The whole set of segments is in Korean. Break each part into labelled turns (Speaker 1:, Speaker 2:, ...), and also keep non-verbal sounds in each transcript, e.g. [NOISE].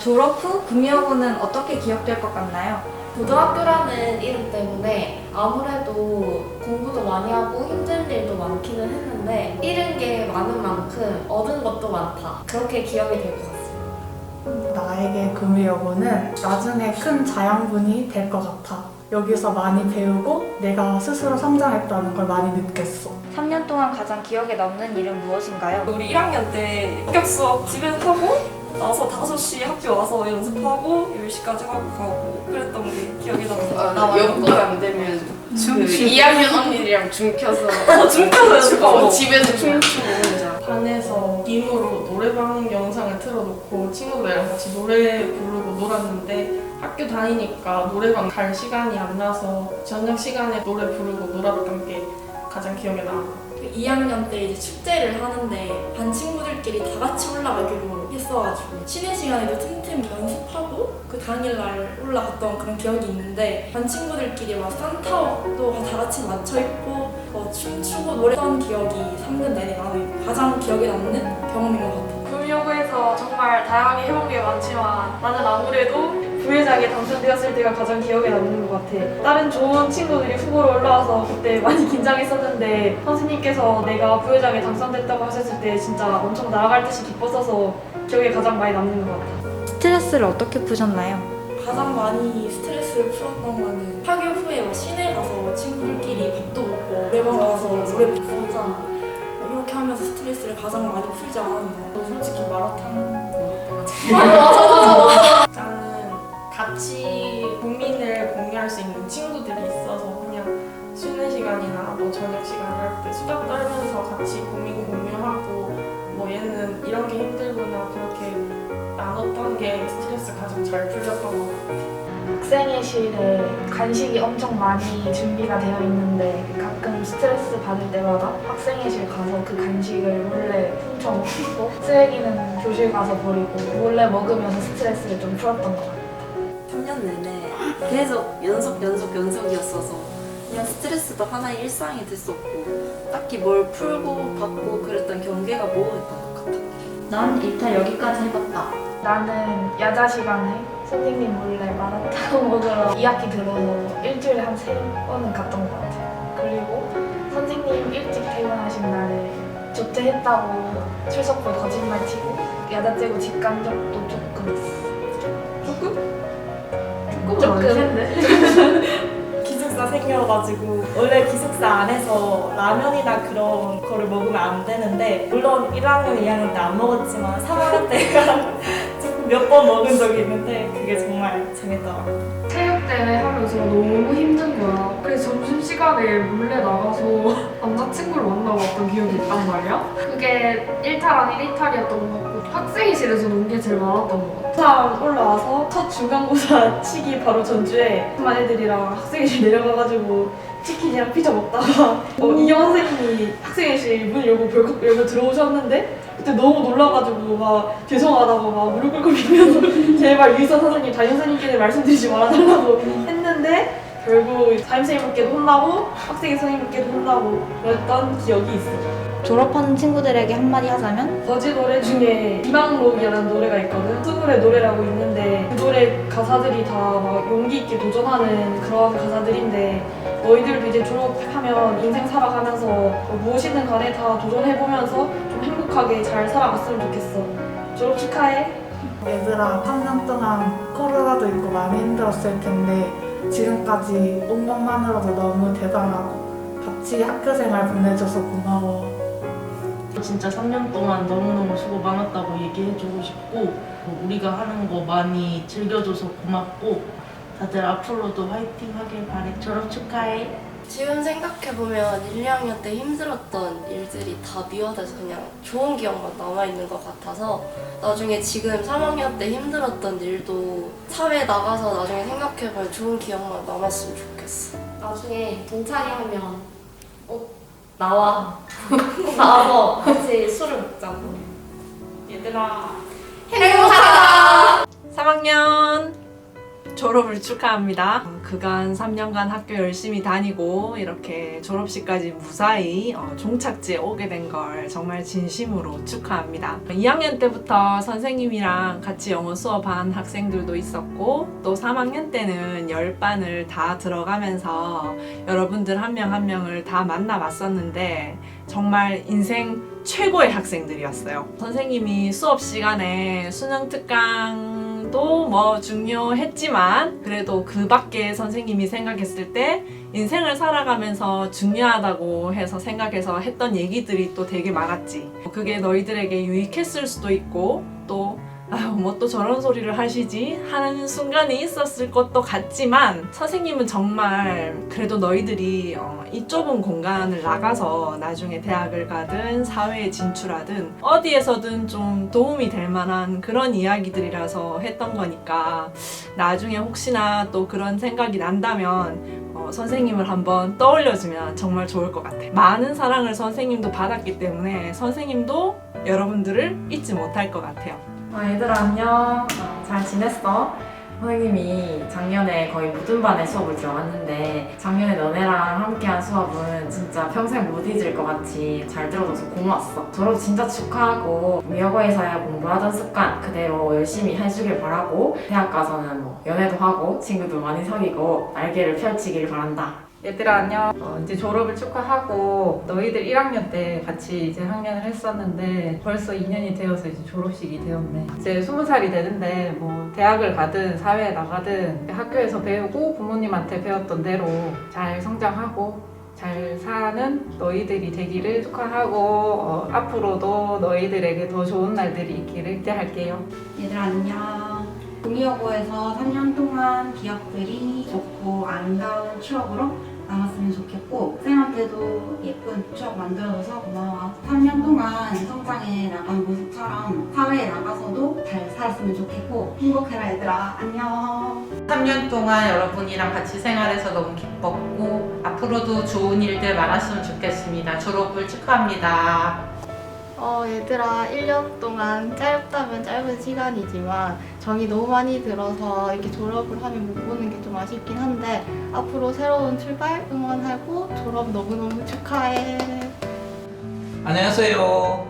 Speaker 1: 졸업 후 금요고는 어떻게 기억될 것 같나요?
Speaker 2: 고등학교라는 이름 때문에 아무래도 공부도 많이 하고 힘든 일도 많기는 했는데 잃은 게 많은 만큼 얻은 것도 많다. 그렇게 기억이 될 것 같습니다.
Speaker 3: 나에게 금이여고는 나중에 큰 자양분이 될 것 같아. 여기서 많이 배우고 내가 스스로 성장했다는 걸 많이 느꼈어.
Speaker 1: 3년 동안 가장 기억에 남는 일은 무엇인가요?
Speaker 4: 우리 1학년 때 합격 수업 집에서 하고 나서 5시 학교 와서 연습하고 10시까지 하고 가고 그랬던 게 기억이 나서
Speaker 5: 아, 연구가 안 되면 그 2학년 언니들이랑 줌 켜서 [LAUGHS]
Speaker 4: 어, 줌켜서 연습하고.
Speaker 5: 어, 집에서 춤추고 혼자.
Speaker 6: 반에서 빔으로 노래방 영상을 틀어놓고 친구들이랑 같이 노래 부르고 놀았는데 학교 다니니까 노래방 갈 시간이 안 나서 저녁 시간에 노래 부르고 놀았던 게 가장 기억에 남아요.
Speaker 7: 2학년 때 이제 축제를 하는데 반 친구들끼리 다 같이 올라가기로 했어가지고 쉬는 시간에도 틈틈이 연습하고 그 당일날 올라갔던 그런 기억이 있는데 반 친구들끼리 막 산타옷도 다 같이 맞춰 입고 어, 춤추고 노래했던 기억이 3년 내내 남아있고 가장 기억에 남는 경험인 것 같아요.
Speaker 8: 금요구에서 정말 다양하게 해본 게 많지만 나는 아무래도 부회장에 당선되었을 때가 가장 기억에 남는 것 같아. 다른 좋은 친구들이 후보로 올라와서 그때 많이 긴장했었는데 선생님께서 내가 부회장에 당선됐다고 하셨을 때 진짜 엄청 나아갈 듯이 기뻤어서 기억에 가장 많이 남는 것 같아.
Speaker 1: 스트레스를 어떻게 푸셨나요?
Speaker 7: 가장 많이 스트레스를 풀었던 거는 학교 후에 막 시내 가서 친구들끼리 밥도 먹고 노래방 가서 노래 부르고 이렇게 하면서 스트레스를 가장 많이 풀지 않았나
Speaker 6: 솔직히 마라탕 일단은 [LAUGHS] 같이 고민을 공유할 수 있는 친구들이 있어서 그냥 쉬는 시간이나 뭐 저녁 시간 이럴 때 수다 떨면서 같이 고민 공유하고 뭐 얘는 이런 게 힘들구나 그렇게 나눴던 게 스트레스 가장 잘 풀렸던 것 같아요.
Speaker 8: 학생회실에 간식이 엄청 많이 준비가 되어 있는데 가끔 스트레스 받을 때마다 학생회실 가서 그 간식을 몰래 훔쳐 먹고 쓰레기는 교실 가서 버리고 몰래 먹으면서 스트레스를 좀 풀었던 것 같아요.
Speaker 9: 3년 내내 계속 연속 연속 연속이었어서 그냥 스트레스도 하나의 일상이 됐었고 딱히 뭘 풀고 받고 그랬던 경계가 모호했던 것 같아.
Speaker 1: 난 일단 여기까지 해봤다.
Speaker 8: 나는 야자 시간에 선생님 몰래 마라탕 [LAUGHS] 먹으러 2학기 들어서 일주일에 한 세 번은 갔던 것 같아요. 그리고 선생님 일찍 퇴근하신 날에 조퇴했다고 출석부 거짓말 치고 야자 째고 집 간 적도 조금 있어. 조금? 조금? [LAUGHS]
Speaker 10: 기숙사 생겨가지고 원래 기숙사 안에서 라면이나 그런 거를 먹으면 안 되는데 물론 1학년, 2학년 때 안 먹었지만 3학년 때가 [LAUGHS] 몇번 먹은 적이 있는데 그게 정말 재밌더라고요.
Speaker 8: 체육대회 하면서 너무 힘든 거야. 그래서 점심시간에 몰래 나가서 [LAUGHS] 남자친구를 만나고 왔던 기억이 있단 말이야. 그게 1탈 아닌 1탈이었던 것 같고 학생회실에서 논 게 제일 많았던 것 같아.
Speaker 10: 처음 올라와서 첫 중간고사 [LAUGHS] 치기 바로 전주에 반 애들이랑 학생회실 내려가가지고 치킨이랑 피자 먹다가 [LAUGHS] 어, 이영 선생님이 학생회실 문 열고 벌컥 열고 들어오셨는데 그때 너무 놀라가지고 막 죄송하다고 막 무릎 꿇고 [LAUGHS] 빌면서 제발 유희선 선생님 담임 선생님께는 말씀드리지 말아달라고 했는데 결국 담임선생님께도 혼나고 학생회 선생님께도 혼나고 그랬던 기억이 있어요.
Speaker 1: 졸업하는 친구들에게 한마디 하자면?
Speaker 10: 버즈 노래 중에 희망록이라는 노래가 있거든. 수불의 노래라고 있는데 그 노래 가사들이 다 막 용기 있게 도전하는 그런 가사들인데 너희들도 이제 졸업하면 인생 살아가면서 뭐 무엇이든 간에 다 도전해보면서 좀 행복하게 잘 살아갔으면 좋겠어. 졸업 축하해.
Speaker 3: 얘들아, 3년 동안 코로나도 있고 많이 힘들었을 텐데 지금까지 온 것만으로도 너무 대단하고 같이 학교 생활 보내줘서 고마워.
Speaker 11: 진짜 3년 동안 너무너무 수고 많았다고 얘기해주고 싶고 뭐 우리가 하는 거 많이 즐겨줘서 고맙고 다들 앞으로도 화이팅 하길 바래 졸업 축하해
Speaker 2: 지금 생각해보면 1, 2학년 때 힘들었던 일들이 다 미화돼서 그냥 좋은 기억만 남아있는 것 같아서 나중에 지금 3학년 때 힘들었던 일도 사회에 나가서 나중에 생각해보면 좋은 기억만 남았으면 좋겠어.
Speaker 5: 나중에 동창회 하면 어 나와 꼭 나와서 같이 술을 먹자고
Speaker 10: 얘들아.
Speaker 5: 행복하다
Speaker 4: 3학년 졸업을 축하합니다. 어, 그간 3년간 학교 열심히 다니고 이렇게 졸업식까지 무사히 어, 종착지에 오게 된 걸 정말 진심으로 축하합니다. 2학년 때부터 선생님이랑 같이 영어 수업한 학생들도 있었고 또 3학년 때는 10반을 다 들어가면서 여러분들 한 명한 명을 다 만나봤었는데 정말 인생 최고의 학생들이었어요. 선생님이 수업 시간에 수능 특강 도 뭐 중요했지만 그래도 그 밖에 선생님이 생각했을 때 인생을 살아가면서 중요하다고 해서 생각해서 했던 얘기들이 또 되게 많았지. 그게 너희들에게 유익했을 수도 있고 또 아유, 뭐 또 저런 소리를 하시지? 하는 순간이 있었을 것도 같지만 선생님은 정말 그래도 너희들이 어, 이 좁은 공간을 나가서 나중에 대학을 가든 사회에 진출하든 어디에서든 좀 도움이 될 만한 그런 이야기들이라서 했던 거니까 나중에 혹시나 또 그런 생각이 난다면 어, 선생님을 한번 떠올려주면 정말 좋을 것 같아. 많은 사랑을 선생님도 받았기 때문에 선생님도 여러분들을 잊지 못할 것 같아요.
Speaker 12: 어, 얘들아 안녕. 어, 잘 지냈어? 선생님이 작년에 거의 모든 반에 수업을 들어갔는데 작년에 너네랑 함께한 수업은 진짜 평생 못 잊을 것 같이 잘 들어줘서 고마웠어. 졸업 진짜 축하하고 미여고에서야 공부하던 습관 그대로 열심히 해주길 바라고 대학 가서는 뭐 연애도 하고 친구도 많이 사귀고 날개를 펼치길 바란다.
Speaker 13: 얘들아 안녕. 어, 이제 졸업을 축하하고 너희들 1학년 때 같이 이제 학년을 했었는데 벌써 2년이 되어서 이제 졸업식이 되었네. 이제 20살이 되는데 뭐 대학을 가든 사회에 나가든 학교에서 배우고 부모님한테 배웠던 대로 잘 성장하고 잘 사는 너희들이 되기를 축하하고 어, 앞으로도 너희들에게 더 좋은 날들이 있기를 기대할게요.
Speaker 14: 얘들아 안녕. 구미여고에서 3년 동안 기억들이 좋고 아름다운 추억으로 남았으면 좋겠고 학생한테도 예쁜 추억 만들어줘서 고마워. 3년 동안 성장해 나간 모습처럼 사회에 나가서도 잘 살았으면 좋겠고 행복해라 얘들아. 안녕.
Speaker 15: 3년 동안 여러분이랑 같이 생활해서 너무 기뻤고 앞으로도 좋은 일들 많았으면 좋겠습니다. 졸업을 축하합니다.
Speaker 2: 어, 얘들아, 1년 동안 짧다면 짧은 시간이지만 정이 너무 많이 들어서 이렇게 졸업을 하면 못 보는 게 좀 아쉽긴 한데 앞으로 새로운 출발 응원하고 졸업 너무너무 축하해.
Speaker 16: 안녕하세요.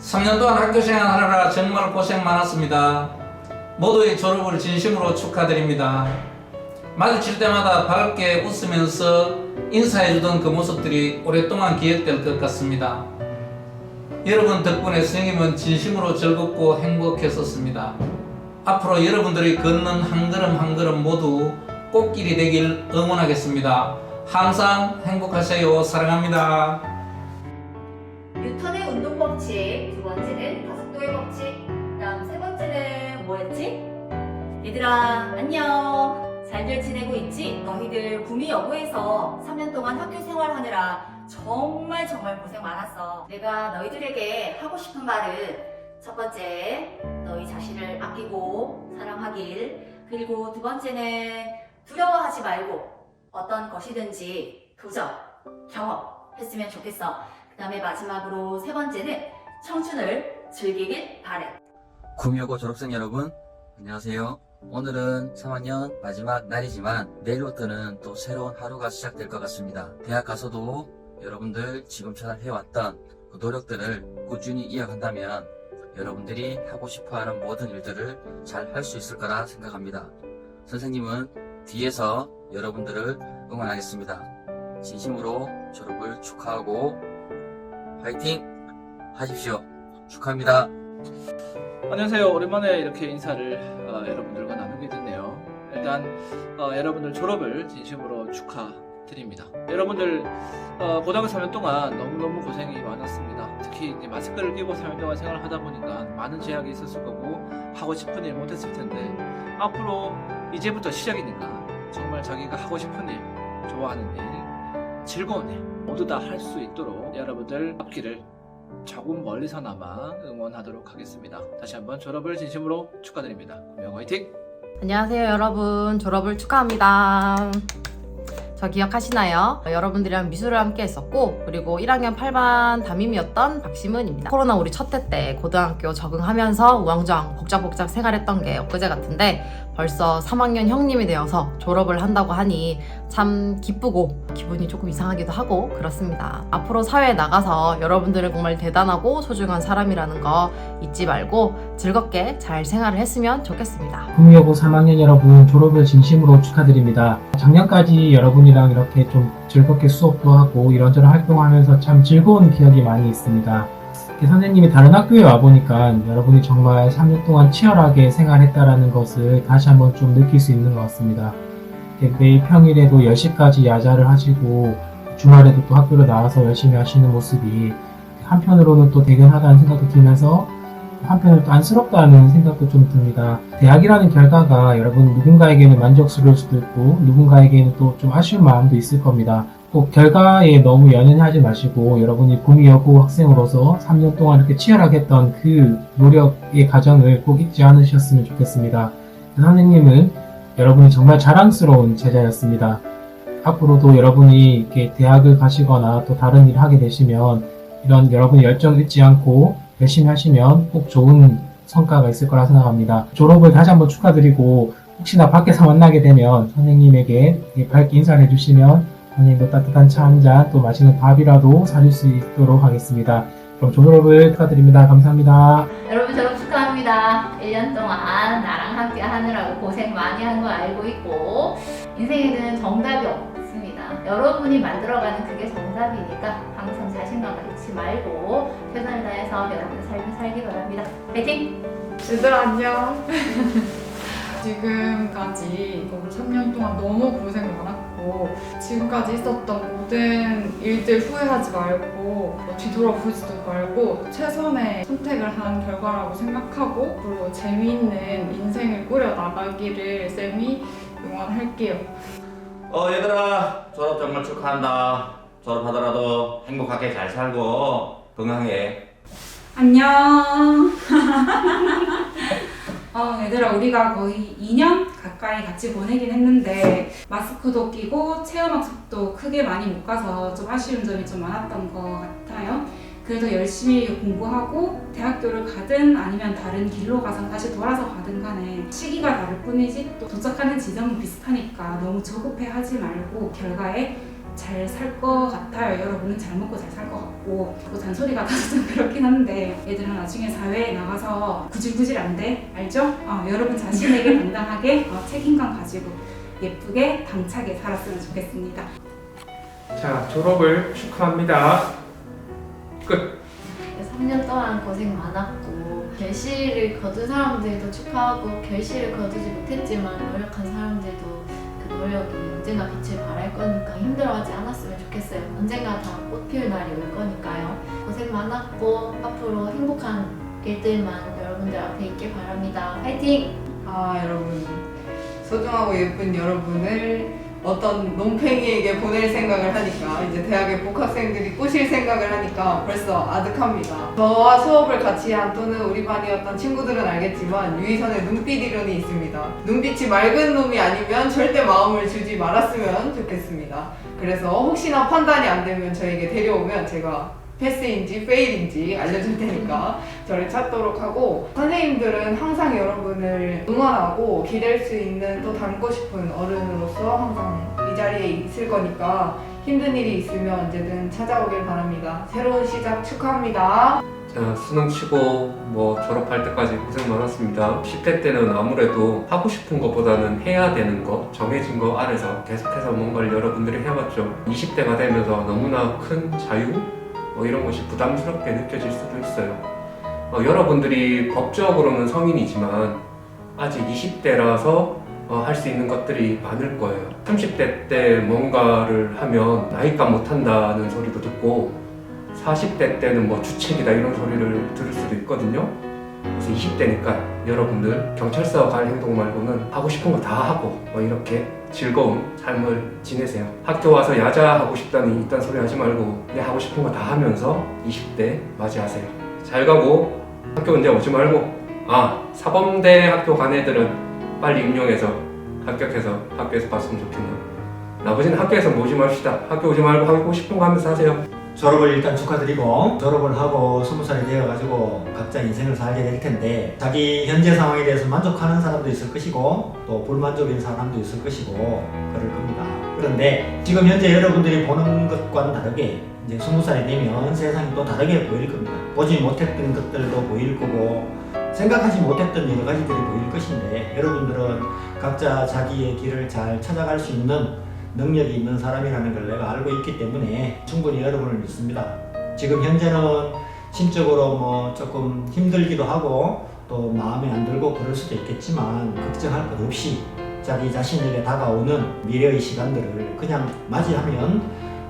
Speaker 16: 3년 동안 학교 생활하느라 정말 고생 많았습니다. 모두의 졸업을 진심으로 축하드립니다. 마주칠 때마다 밝게 웃으면서 인사해주던 그 모습들이 오랫동안 기억될 것 같습니다. 여러분 덕분에 선생님은 진심으로 즐겁고 행복했었습니다. 앞으로 여러분들이 걷는 한 걸음 한 걸음 모두 꽃길이 되길 응원하겠습니다. 항상 행복하세요. 사랑합니다.
Speaker 17: 뉴턴의 운동 법칙, 두 번째는 가속도의 법칙, 그다음 세 번째는 뭐였지? 얘들아 안녕. 잘들 지내고 있지? 너희들 구미 여고에서 3년 동안 학교 생활하느라 정말 정말 고생 많았어. 내가 너희들에게 하고 싶은 말은 첫 번째, 너희 자신을 아끼고 사랑하길. 그리고 두 번째는 두려워하지 말고 어떤 것이든지 도전, 경험했으면 좋겠어. 그 다음에 마지막으로 세 번째는 청춘을 즐기길 바래.
Speaker 18: 구미여고 졸업생 여러분, 안녕하세요. 오늘은 3학년 마지막 날이지만 내일부터는 또 새로운 하루가 시작될 것 같습니다. 대학 가서도 여러분들 지금처럼 해왔던 그 노력들을 꾸준히 이어간다면 여러분들이 하고 싶어 하는 모든 일들을 잘 할 수 있을 거라 생각합니다. 선생님은 뒤에서 여러분들을 응원하겠습니다. 진심으로 졸업을 축하하고 화이팅 하십시오. 축하합니다.
Speaker 19: 안녕하세요. 오랜만에 이렇게 인사를 어, 여러분들과 나누게 됐네요. 일단 어, 여러분들 졸업을 진심으로 축하드립니다. 여러분들 어, 고등학교 3년 동안 너무너무 고생이 많았습니다. 특히 이제 마스크를 끼고 3년 동안 생활을 하다 보니까 많은 제약이 있었을 거고 하고 싶은 일 못했을 텐데 앞으로 이제부터 시작이니까 정말 자기가 하고 싶은 일, 좋아하는 일, 즐거운 일 모두 다 할 수 있도록 여러분들 앞길을 조금 멀리서나마 응원하도록 하겠습니다. 다시 한번 졸업을 진심으로 축하드립니다. 구명 화이팅!
Speaker 20: 안녕하세요 여러분 졸업을 축하합니다
Speaker 21: 저 기억하시나요? 여러분들이랑 미술을 함께 했었고 그리고 1학년 8반 담임이었던 박시문입니다. 코로나 우리 첫 해 때 고등학교 적응하면서 우왕좌왕 복작복작 생활했던 게 엊그제 같은데 벌써 3학년 형님이 되어서 졸업을 한다고 하니 참 기쁘고 기분이 조금 이상하기도 하고 그렇습니다. 앞으로 사회에 나가서 여러분들은 정말 대단하고 소중한 사람이라는 거 잊지 말고 즐겁게 잘 생활을 했으면 좋겠습니다.
Speaker 20: 구미여고 3학년 여러분 졸업을 진심으로 축하드립니다. 작년까지 여러분이랑 이렇게 좀 즐겁게 수업도 하고 이런저런 활동하면서 참 즐거운 기억이 많이 있습니다. 선생님이 다른 학교에 와보니까 여러분이 정말 3년 동안 치열하게 생활했다라는 것을 다시 한번 좀 느낄 수 있는 것 같습니다. 매일 평일에도 10시까지 야자를 하시고 주말에도 또 학교로 나와서 열심히 하시는 모습이 한편으로는 또 대견하다는 생각도 들면서 한편으로 또 안쓰럽다는 생각도 좀 듭니다. 대학이라는 결과가 여러분 누군가에게는 만족스러울 수도 있고 누군가에게는 또 좀 아쉬운 마음도 있을 겁니다. 꼭 결과에 너무 연연하지 마시고 여러분이 봄이 여고 학생으로서 3년 동안 이렇게 치열하게 했던 그 노력의 과정을 꼭 잊지 않으셨으면 좋겠습니다. 선생님은 여러분이 정말 자랑스러운 제자였습니다. 앞으로도 여러분이 이렇게 대학을 가시거나 또 다른 일을 하게 되시면 이런 여러분의 열정 잃지 않고 열심히 하시면 꼭 좋은 성과가 있을 거라 생각합니다. 졸업을 다시 한번 축하드리고 혹시나 밖에서 만나게 되면 선생님에게 밝게 인사를 해주시면 선생님도 따뜻한 차 한 잔 또 맛있는 밥이라도 사줄 수 있도록 하겠습니다. 그럼 졸업을 축하드립니다. 감사합니다.
Speaker 17: 여러분 졸업 축하합니다. 1년 동안 나랑 함께 하느라고 고생 많이 한 거 알고 있고 인생에는 정답이 없습니다. 여러분이 만들어가는 그게 정답이니까 항상 자신감을 잃지 말고 최선을 다해서 여러분의 삶을 살기 바랍니다. 파이팅!
Speaker 8: 얘들아 안녕. [LAUGHS] 지금까지 너무 3년 동안 너무 고생 많았고 지금까지 있었던 모든 일들 후회하지 말고 뭐 뒤돌아보지도 말고 최선의 선택을 한 결과라고 생각하고 그리고 재미있는 인생을 꾸려 나가기를 쌤이 응원할게요.
Speaker 22: 어 얘들아 졸업 정말 축하한다 졸업하더라도 행복하게 잘 살고 건강해
Speaker 23: 안녕. [LAUGHS] 어, 얘들아, 우리가 거의 2년 가까이 같이 보내긴 했는데, 마스크도 끼고 체험 학습도 크게 많이 못 가서 좀 아쉬운 점이 좀 많았던 것 같아요. 그래도 열심히 공부하고 대학교를 가든 아니면 다른 길로 가서 다시 돌아서 가든 간에 시기가 다를 뿐이지 또 도착하는 지점은 비슷하니까 너무 조급해 하지 말고 결과에 잘 살 것 같아요. 여러분은 잘 먹고 잘 살 것 같고 뭐 잔소리가 [LAUGHS] 나서 좀 그렇긴 한데 얘들은 나중에 사회에 나가서 구질구질 안 돼. 알죠? 어, 여러분 자신에게 [LAUGHS] 당당하게 어, 책임감 가지고 예쁘게 당차게 살았으면 좋겠습니다.
Speaker 24: 자, 졸업을 축하합니다. 끝.
Speaker 25: 3년 동안 고생 많았고 결실을 거둔 사람들도 축하하고 결실을 거두지 못했지만 노력한 사람들도 그 노력이 언젠가 빛을 발할 거니까 힘들어하지 않았으면 좋겠어요. 언젠가 다 꽃 피울 날이 올 거니까요. 고생 많았고 앞으로 행복한 일들만 여러분들 앞에 있길 바랍니다. 파이팅!
Speaker 8: 아 여러분 소중하고 예쁜 여러분을 어떤 논팽이에게 보낼 생각을 하니까 이제 대학의 복학생들이 꼬실 생각을 하니까 벌써 아득합니다. 저와 수업을 같이 한 또는 우리 반이었던 친구들은 알겠지만 유희선의 눈빛 이론이 있습니다. 눈빛이 맑은 놈이 아니면 절대 마음을 주지 말았으면 좋겠습니다. 그래서 혹시나 판단이 안 되면 저에게 데려오면 제가 패스인지 페일인지 알려줄 테니까 저를 찾도록 하고 선생님들은 항상 여러분을 응원하고 기댈 수 있는 또 닮고 싶은 어른으로서 항상 이 자리에 있을 거니까 힘든 일이 있으면 언제든 찾아오길 바랍니다. 새로운 시작 축하합니다.
Speaker 26: 자, 수능 치고 뭐 졸업할 때까지 고생 많았습니다. 10대 때는 아무래도 하고 싶은 것보다는 해야 되는 거, 정해진 거 안에서 계속해서 뭔가를 여러분들이 해왔죠. 20대가 되면서 너무나 큰 자유? 뭐 이런 것이 부담스럽게 느껴질 수도 있어요. 어, 여러분들이 법적으로는 성인이지만 아직 20대라서 할수 있는 것들이 많을 거예요. 30대 때 뭔가를 하면 나이가 못한다는 소리도 듣고 40대 때는 뭐 주책이다 이런 소리를 들을 수도 있거든요. 그래서 20대니까 여러분들 경찰서 갈 행동 말고는 하고 싶은 거 다 하고 뭐 이렇게 즐거운 삶을 지내세요. 학교 와서 야자 하고 싶다니 이딴 소리 하지 말고 그냥 하고 싶은 거 다 하면서 20대 맞이하세요. 잘 가고 학교 언제 오지 말고 아 사범대 학교 간 애들은 빨리 임용해서 합격해서 학교에서 봤으면 좋겠네요. 나머지는 학교에서 모지 맙시다. 학교 오지 말고 하고 싶은 거 하면서 하세요.
Speaker 27: 졸업을 일단 축하드리고 졸업을 하고 스무 살이 되어가지고 각자 인생을 살게 될 텐데 자기 현재 상황에 대해서 만족하는 사람도 있을 것이고 또 불만족인 사람도 있을 것이고 그럴 겁니다. 그런데 지금 현재 여러분들이 보는 것과는 다르게 이제 스무 살이 되면 세상이 또 다르게 보일 겁니다. 보지 못했던 것들도 보일 거고 생각하지 못했던 여러 가지들이 보일 것인데 여러분들은 각자 자기의 길을 잘 찾아갈 수 있는 능력이 있는 사람이라는 걸 내가 알고 있기 때문에 충분히 여러분을 믿습니다. 지금 현재는 심적으로 뭐 조금 힘들기도 하고 또 마음에 안 들고 그럴 수도 있겠지만 걱정할 것 없이 자기 자신에게 다가오는 미래의 시간들을 그냥 맞이하면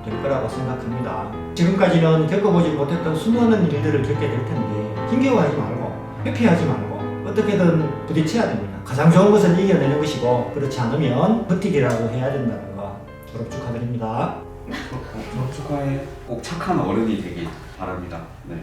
Speaker 27: 될 거라고 생각합니다. 지금까지는 겪어보지 못했던 수많은 일들을 겪게 될 텐데 힘겨워하지 말고 회피하지 말고 어떻게든 부딪혀야 됩니다. 가장 좋은 것을 이겨내는 것이고 그렇지 않으면 버티기라고 해야 된다는 거 졸업 축하드립니다.
Speaker 28: 졸업 축하해. 꼭 착한 어른이 되길 바랍니다. 네.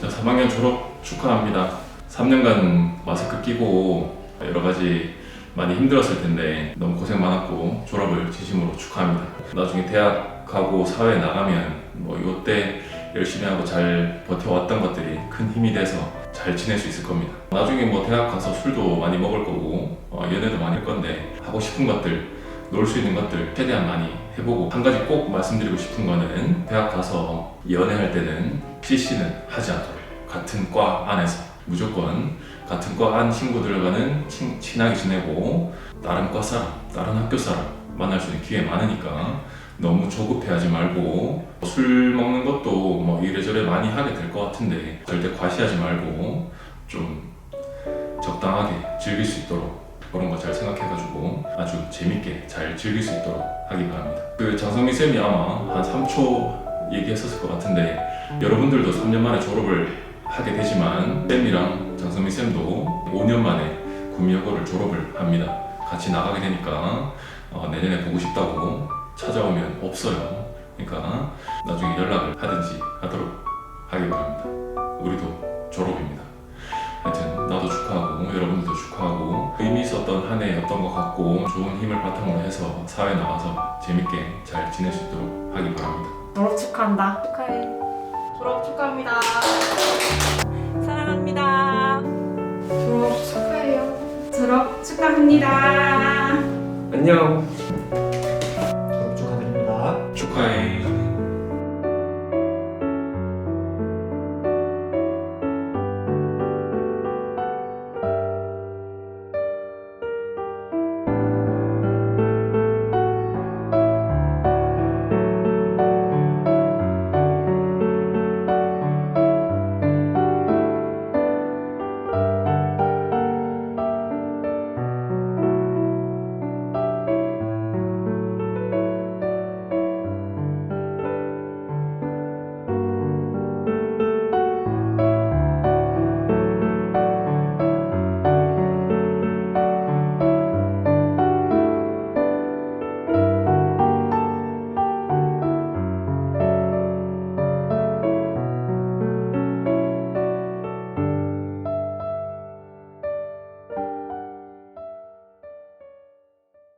Speaker 29: 자, 3학년 졸업 축하합니다. 3년간 마스크 끼고 여러 가지 많이 힘들었을 텐데 너무 고생 많았고 졸업을 진심으로 축하합니다. 나중에 대학 가고 사회에 나가면 뭐 이때 열심히 하고 잘 버텨왔던 것들이 큰 힘이 돼서 잘 지낼 수 있을 겁니다. 나중에 뭐 대학 가서 술도 많이 먹을 거고 어, 연애도 많이 할 건데 하고 싶은 것들 놀 수 있는 것들 최대한 많이 해보고 한 가지 꼭 말씀드리고 싶은 거는 대학 가서 연애할 때는 CC는 하지 않도록. 같은 과 안에서. 무조건 같은 과 안 친구들과는 친, 친하게 지내고 다른 과 사람, 다른 학교 사람 만날 수 있는 기회 많으니까 너무 조급해하지 말고 술 먹는 것도 뭐 이래저래 많이 하게 될 것 같은데 절대 과시하지 말고 좀 적당하게 즐길 수 있도록 그런 거 잘 생각해가지고 아주 재밌게 잘 즐길 수 있도록 하기 바랍니다. 그 장성민 쌤이 아마 한 3초 얘기했었을 것 같은데 여러분들도 3년 만에 졸업을 하게 되지만 쌤이랑 장성민 쌤도 5년 만에 구미여고를 졸업을 합니다. 같이 나가게 되니까 어, 내년에 보고 싶다고 찾아오면 없어요. 그러니까 나중에 연락을 하든지 하도록 하기 바랍니다. 우리도 졸업입니다. 하여튼 나도 축하하고 여러분들도 축하하고 의미 있었던 한 해였던 것 같고 좋은 힘을 바탕으로 해서 사회 나가서 재밌게 잘 지낼 수 있도록 하기 바랍니다.
Speaker 4: 졸업 축하한다. 축하해. 졸업 축하합니다. 사랑합니다.
Speaker 23: 졸업 축하해요. 졸업 축하합니다.
Speaker 26: 안녕.